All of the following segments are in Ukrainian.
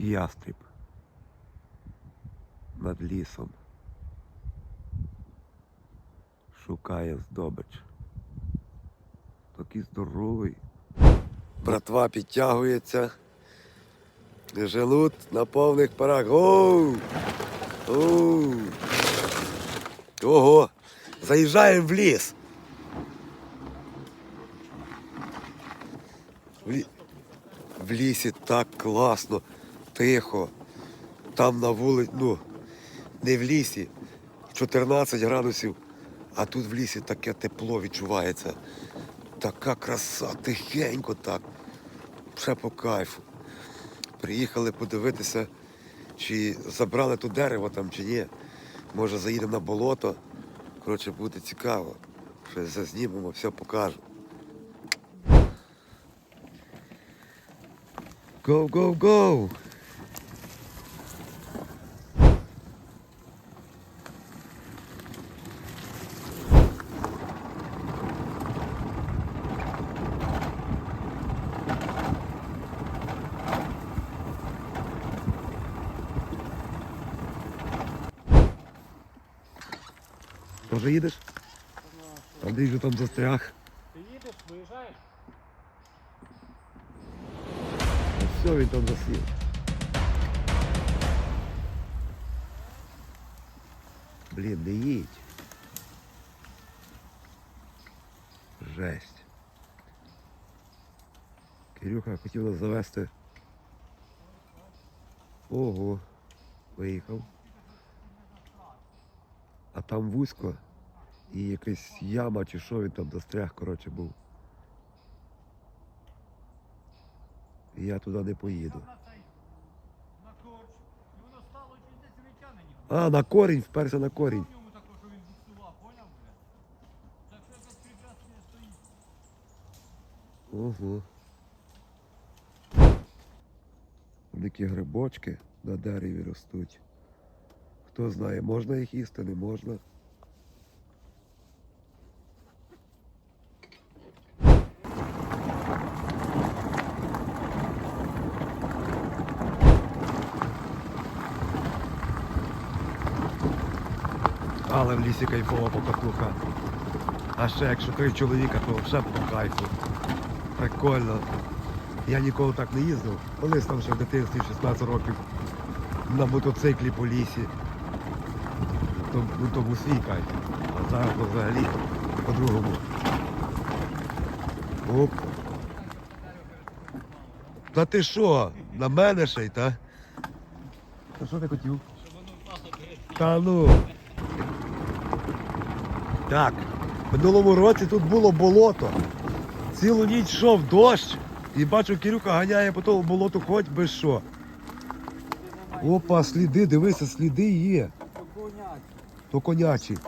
ястріб над лісом. Шукає здобич. Такий здоровий. Братва підтягується. Желут на повних парах. Оу! Оу! Ого! Заїжджаємо в ліс. В, лі... в лісі так класно, тихо. Там на вулиці, ну, не в лісі, 14 градусів, а тут в лісі таке тепло відчувається. Така краса, тихенько так. Ще по кайфу. Приїхали подивитися, чи забрали тут дерево там, чи ні. Може заїдемо на болото. Коротше, буде цікаво. Щось зазнімемо, все покажу. Go, go, go! Тоже їдеш? Андрій же там застряг. Ти їдеш, виїжджаєш? Все, він там засів. Блін, не їдь. Жесть. Кирюха хотів нас завести. Ого, виїхав. А там вузько і якась яма чи що він там застряг, коротше, був. І я туди не поїду. А, на корінь, вперся на корінь. В ньому такого, що він буксував, поняв, бля? Так що якесь стоїть. Ого. Великі грибочки на дереві ростуть. Хто знає, можна їх їсти, не можна. Але в лісі кайфова покатуха. А ще якщо три чоловіка, то вже по кайфу. Прикольно. Я ніколи так не їздив. Колись там ще в дитинстві 16 років на мотоциклі по лісі. То, то був свій кайф. А зараз то взагалі по-другому. Оп. Та ти що? На мене ще й, та? Та що ти хотів? Та ну. Так, в минулому році тут було болото. Цілу ніч йшов дощ і бачу, Кирюка ганяє по тому болоту хоч би що. Опа, сліди, дивися, сліди є. То конячі.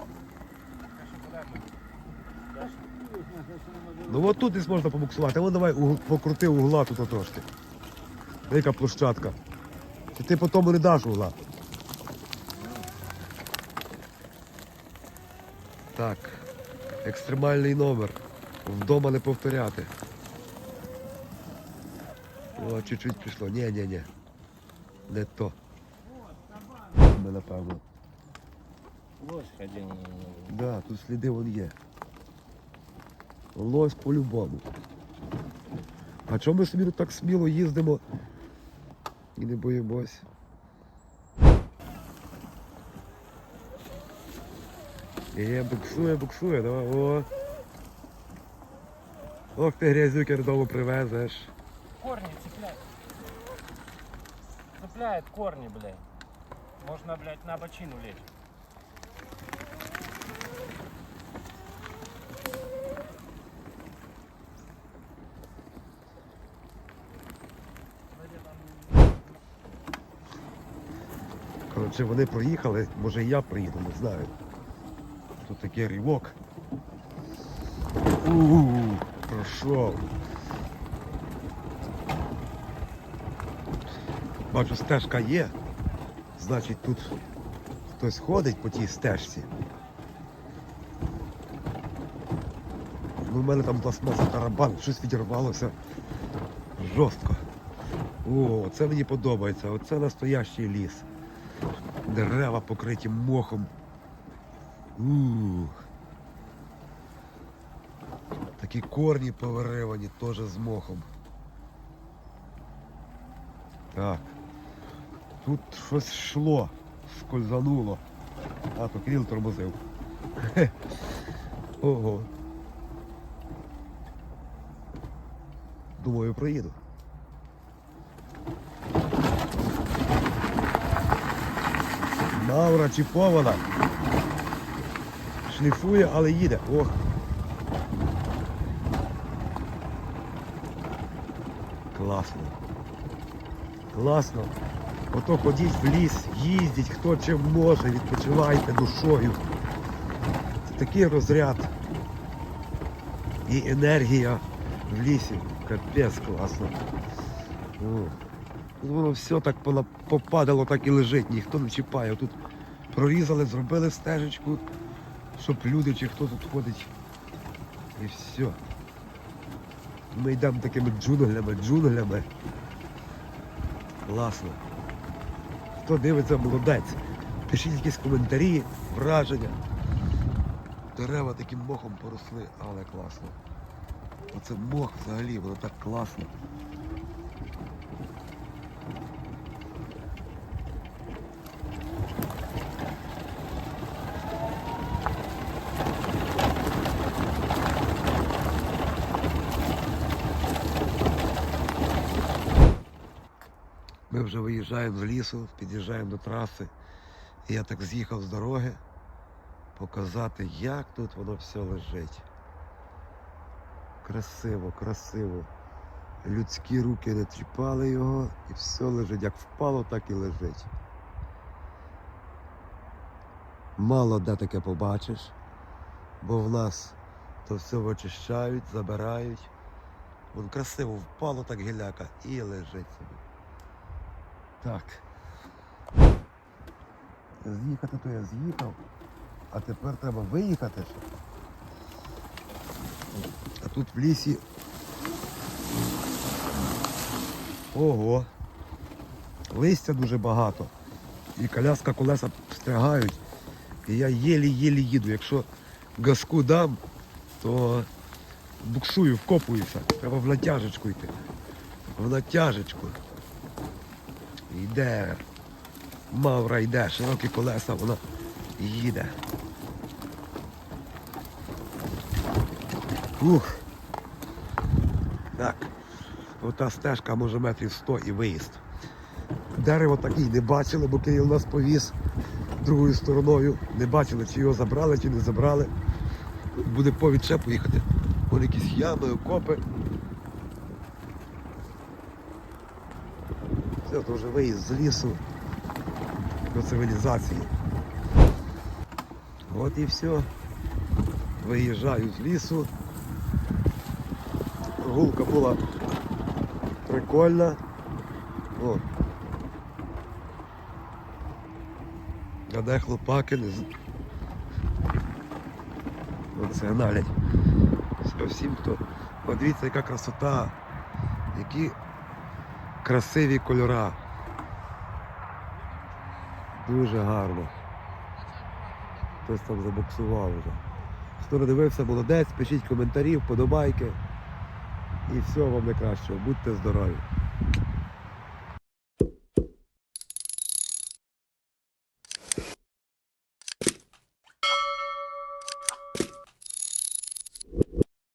Ну от тут десь можна побуксувати. А давай угл- покрути угла тут трошки. Велика площадка. Чи ти по тому не даш угла? Так, екстремальний номер. Вдома не повторяти. О, чуть-чуть пішло. Ні, ні, ні. Не то. Ми, напевно. Лось ходив. Да, тут сліди вон є. Лось по-любому. А чому ми собі тут так сміло їздимо і не боїмось? Є, буксує, буксує, давай, о. Ох ти грязюки додому привезеш. Корни цепляет. Цепляет корни, блядь. Можно, блядь, на бочину лечь. Коротше, вони проїхали, може і я приїду, не знаю. Тут такий рівок. Ууу, пройшов. Бачу, стежка є. Значить, тут хтось ходить по тій стежці. Ну, в мене там пластмаса тарабан, щось відірвалося жорстко. О, це мені подобається. Оце настоящий ліс. Дерева покриті мохом. у Такі корні повиривані теж з мохом. Так. Тут щось йшло, скользануло. А, то кріл тормозив. Ого. Думаю, проїду. Мавра чіпована. Шліфує, але їде. Ох. Класно. Класно. Ото ходіть в ліс, їздіть, хто чим може, відпочивайте душою. Це такий розряд. І енергія в лісі. Капець класно. Воно все так попадало, так і лежить, ніхто не чіпає. Тут прорізали, зробили стежечку, щоб люди чи хто тут ходить. І все. Ми йдемо такими джунглями, джунглями. Класно. Хто дивиться, молодець. Пишіть якісь коментарі, враження. Дерева таким мохом поросли, але класно. Оце мох взагалі, воно так класно. Вже виїжджаємо з лісу, під'їжджаємо до траси. І я так з'їхав з дороги показати, як тут воно все лежить. Красиво, красиво. Людські руки не чіпали його і все лежить. Як впало, так і лежить. Мало де таке побачиш, бо в нас то все вичищають, забирають. Вон красиво впало так гіляка і лежить собі. Так. З'їхати то я з'їхав, а тепер треба виїхати. А тут в лісі. Ого. Листя дуже багато. І коляска колеса встрягають. І я єлі-єлі їду. Якщо газку дам, то буксую, вкопуюся. Треба в натяжечку йти. В натяжечку. Йде. Мавра йде, широкі колеса, вона їде. Ух. Так. Ота стежка може метрів 100 і виїзд. Дерево такий не бачили, бо Київ нас повіз другою стороною. Не бачили, чи його забрали, чи не забрали. Буде повід ще поїхати. Вон якісь ями, окопи. Це вже виїзд з лісу до цивілізації. От і все. Виїжджаю з лісу. Прогулка була прикольна. О. А де хлопаки не Оце налять. Всім, хто. Подивіться, яка красота, які красиві кольора. Дуже гарно. Хтось там забоксував вже. Хто не дивився, молодець, пишіть коментарі, вподобайки. І всього вам найкращого. Будьте здорові.